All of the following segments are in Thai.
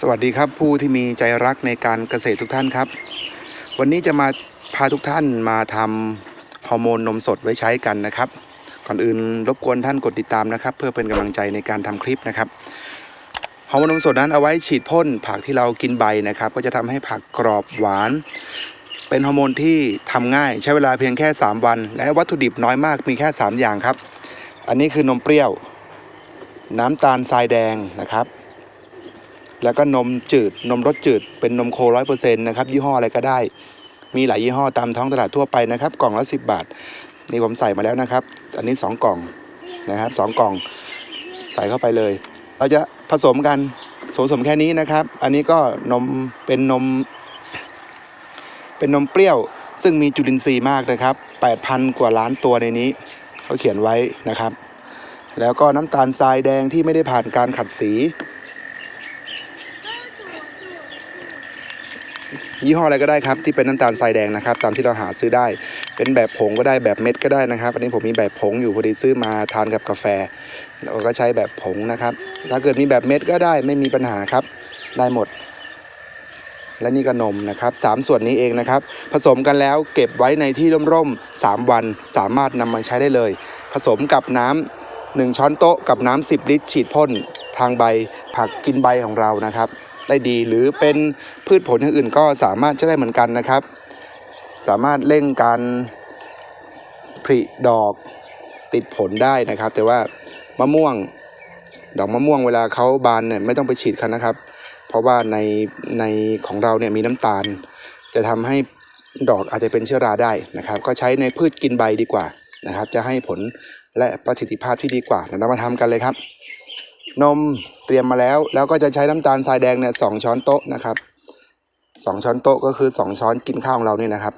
สวัสดีครับผู้ที่มีใจรักในการเกษตรทุกท่านครับ วันนี้จะมาพาทุกท่านมาทำฮอร์โมนนมสดไว้ใช้กันนะครับ ก่อนอื่นรบกวนท่านกดติดตามนะครับ เพื่อเป็นกำลังใจในการทำคลิปนะครับฮอร์โมนนมสดนั้นเอาไว้ฉีดพ่นผักที่เรากินใบนะครับ ก็จะทำให้ผักกรอบหวาน เป็นฮอร์โมนที่ทำง่ายใช้เวลาเพียงแค่ 3 วัน และวัตถุดิบน้อยมากมีแค่ 3 อย่างครับ อันนี้คือนมเปรี้ยว น้ำตาลทรายแดงนะครับ แล้วก็นมจืดนมรสจืด เป็นนมโคร้อยเปอร์เซ็นต์นะครับยี่ห้ออะไรก็ได้ มีหลายยี่ห้อตามท้องตลาดทั่วไปนะครับ กล่องละสิบบาท นี่ผมใส่มาแล้วนะครับ อันนี้สองกล่องนะครับสองกล่องใส่เข้าไปเลย เราจะผสมกันผสมแค่นี้นะครับ อันนี้ก็นมเป็นนม เป็นนมเปรี้ยว ซึ่งมีจุลินทรีย์มากนะครับ 8,000 กว่าล้านตัวในนี้ เขาเขียนไว้นะครับ แล้วก็น้ำตาลทรายแดงที่ไม่ได้ผ่านการขัดสี ยี่ห้ออะไรก็ได้ครับที่เป็นน้ำตาลทรายแดงนะครับ ตามที่เราหาซื้อได้ เป็นแบบผงก็ได้แบบเม็ดก็ได้นะครับอันนี้ผมมีแบบผงอยู่พอดีซื้อมาทานกับกาแฟเราก็ใช้แบบผงนะครับ ถ้าเกิดมีแบบเม็ดก็ได้ไม่มีปัญหาครับได้หมด และนี่ก็นมนะครับสามส่วนนี้เองนะครับ ผสมกันแล้วเก็บไว้ในที่ร่มๆ3วัน สามารถนำมาใช้ได้เลย ผสมกับน้ำหนึ่งช้อนโต๊ะกับน้ำ10 ลิตร ฉีดพ่นทางใบผักกินใบของเรานะครับ ได้ดี หรือเป็นพืชผลอย่างอื่นก็สามารถใช้ได้เหมือนกันนะครับ สามารถเร่งการผลิดอกติดผลได้นะครับ แต่ว่ามะม่วงดอกมะม่วงเวลาเขาบานเนี่ยไม่ต้องไปฉีดเขานะครับ เพราะว่าในในของเราเนี่ยมีน้ำตาล จะทำให้ดอกอาจจะเป็นเชื้อราได้นะครับ ก็ใช้ในพืชกินใบดีกว่านะครับ จะให้ผลและประสิทธิภาพที่ดีกว่าเดี๋ยวเรามาทำกันเลยครับ นมเตรียมมาแล้ว แล้วก็จะใช้น้ำตาลทรายแดงเนี่ยสองช้อนโต๊ะนะครับสองช้อนโต๊ะก็คือสองช้อนกินข้าวของเรานี่นะครับ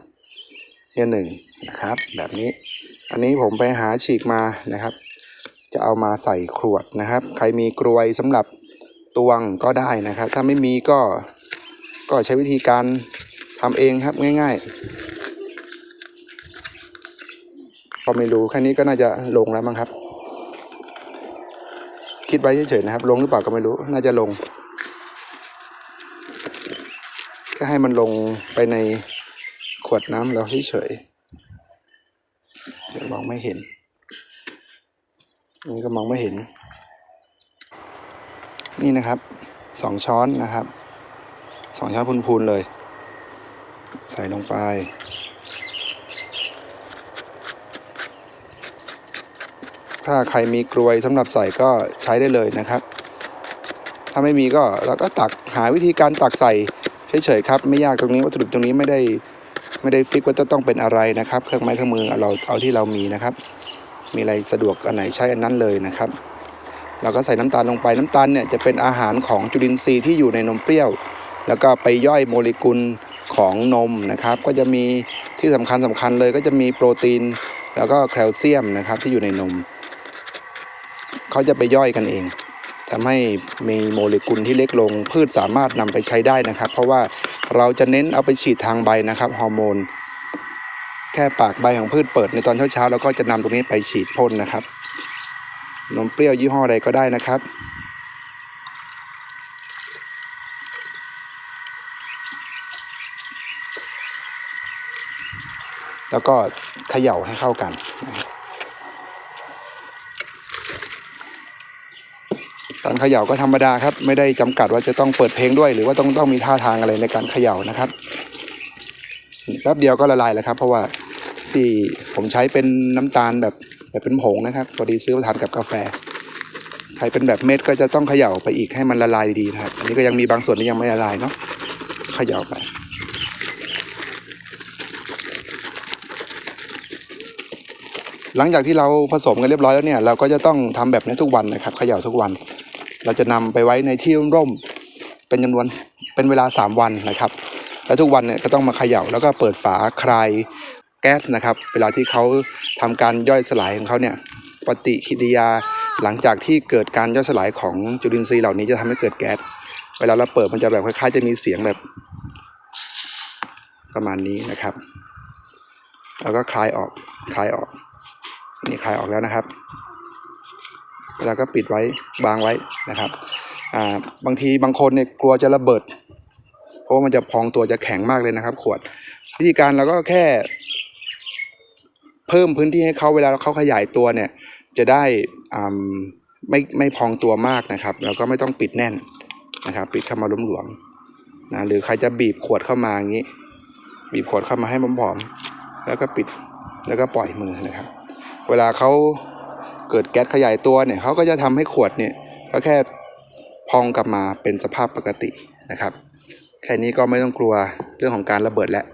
เนี่ยหนึ่งนะครับ แบบนี้ อันนี้ผมไปหาฉีกมานะครับ จะเอามาใส่ขวดนะครับ ใครมีกรวยสำหรับตวงก็ได้นะครับ ถ้าไม่มีก็ก็ใช้วิธีการทำเองครับง่ายๆก็ไม่รู้แค่นี้ก็น่าจะลงแล้วมั้งครับ คิดไว้เฉยๆนะครับ ลงหรือเปล่าก็ไม่รู้ น่าจะลง ก็ให้มันลงไปในขวดน้ำเราเฉยๆเดี๋ยวมองไม่เห็น นี่ก็มองไม่เห็น นี่นะครับสองช้อนนะครับสองช้อนพูนๆเลย ใส่ลงไป ถ้าใครมีกลวยสำหรับใส่ก็ใช้ได้เลยนะครับ ถ้าไม่มีก็เราก็ตักหาวิธีการตักใส่เฉยๆครับ ไม่ยากตรงนี้วัตถุดิบตรงนี้ไม่ได้ไม่ได้ฟิกว่าจะต้องเป็นอะไรนะครับ เครื่องไม้เครื่องมือเราเอาที่เรามีนะครับ มีอะไรสะดวกอันไหนใช้อันนั้นเลยนะครับ เราก็ใส่น้ำตาลลงไปน้ำตาลเนี่ยจะเป็นอาหารของจุลินทรีย์ที่อยู่ในนมเปรี้ยว แล้วก็ไปย่อยโมเลกุลของนมนะครับ ก็จะมีที่สำคัญสำคัญเลยก็จะมีโปรตีน แล้วก็แคลเซียมนะครับที่อยู่ในนม เขาจะไปย่อยกันเองทำให้มีโมเลกุลที่เล็กลง พืชสามารถนำไปใช้ได้นะครับ เพราะว่าเราจะเน้นเอาไปฉีดทางใบนะครับฮอร์โมนแค่ปากใบของพืชเปิดในตอนเช้าๆแล้วก็จะนำตรงนี้ไปฉีดพ่นนะครับนมเปรี้ยวยี่ห้อใดก็ได้นะครับแล้วก็เขย่าให้เข้ากันนะครับ ตอนเขย่าก็ธรรมดาครับ ไม่ได้จำกัดว่าจะต้องเปิดเพลงด้วย หรือว่าต้องต้องมีท่าทางอะไรในการเขย่านะครับแป๊บเดียวก็ละลายแล้วครับ เพราะว่าที่ผมใช้เป็นน้ำตาลแบบแบบเป็นผงนะครับพอดีซื้อมาทานกับกาแฟใครเป็นแบบเม็ดก็จะต้องเขย่าไปอีกให้มันละลายดีนะครับ อันนี้ก็ยังมีบางส่วนที่ยังไม่ละลายเนาะเขย่าไปหลังจากที่เราผสมกันเรียบร้อยแล้วเนี่ยเราก็จะต้องทำแบบนี้ทุกวันนะครับเขย่าทุกวัน เราจะนำไปไว้ในที่ร่มเป็นจำนวนเป็นเวลา 3 วันนะครับ แล้วทุกวันเนี่ยก็ต้องมาเขย่าแล้วก็เปิดฝาคลายแก๊สนะครับ เวลาที่เขาทำการย่อยสลายของเขาเนี่ยปฏิกิริยาหลังจากที่เกิดการย่อยสลายของจุลินทรีย์เหล่านี้จะทำให้เกิดแก๊สเวลาเราเปิดมันจะแบบคล้ายๆ จะมีเสียงแบบประมาณนี้นะครับ แล้วก็คลายออก คลายออก นี่คลายออกแล้วนะครับ แล้วก็ปิดไว้วางไว้นะครับาบางทีบางคนเนี่ยกลัวจะระเบิด เพราะว่ามันจะพองตัวจะแข็งมากเลยนะครับ ขวดวิธีการเราก็แค่ เพิ่มพื้นที่ให้เขาเวลาเขาขยายตัวเนี่ย จะได้ไม่ไม่พองตัวมากนะครับ แล้วก็ไม่ต้องปิดแน่นนะครับ ปิดเข้ามาหลวมๆนะหรือใครจะบีบขวดเข้ามาอย่างนี้ บีบขวดเข้ามาให้ผอมๆแล้วก็ปิดแล้วก็ปล่อยมือนะครับ เวลาเขา เกิดแก๊สขยายตัวเนี่ยเขาก็จะทำให้ขวดเนี่ยก็แค่พองกลับมาเป็นสภาพปกตินะครับ แค่นี้ก็ไม่ต้องกลัวเรื่องของการระเบิดแล้ว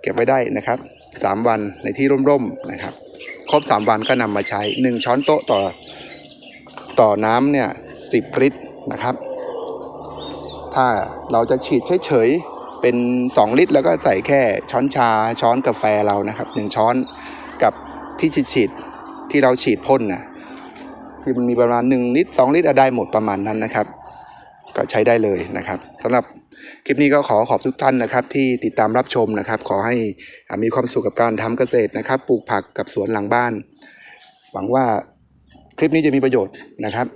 เก็บไว้ได้นะครับ 3 วันในที่ร่มๆนะครับ ครบ 3 วันก็นำมาใช้ 1 ช้อนโต๊ะต่อต่อน้ำเนี่ย10ลิตรนะครับ ถ้าเราจะฉีดเฉยๆเป็น 2 ลิตร แล้วก็ใส่แค่ช้อนชาช้อนกาแฟเรานะครับ 1 ช้อนกับที่ฉีด ที่เราฉีดพ่นนะที่มันมีประมาณ1ลิตร2ลิตรได้หมดประมาณนั้นนะครับ ก็ใช้ได้เลยนะครับสำหรับคลิปนี้ก็ขอขอบทุกท่านนะครับ ที่ติดตามรับชมนะครับ ขอให้มีความสุขกับการทำเกษตรนะครับ ปลูกผักกับสวนหลังบ้าน หวังว่าคลิปนี้จะมีประโยชน์นะครับ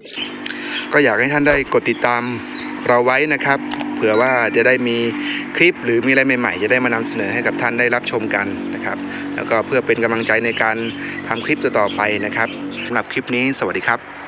ก็อยากให้ท่านได้กดติดตามเราไว้นะครับ เผื่อว่าจะได้มีคลิปหรือมีอะไรใหม่ๆ จะได้มานำเสนอให้กับท่านได้รับชมกันนะครับ แล้วก็เพื่อเป็นกำลังใจในการทำคลิปต่อๆไปนะครับสำหรับคลิปนี้สวัสดีครับ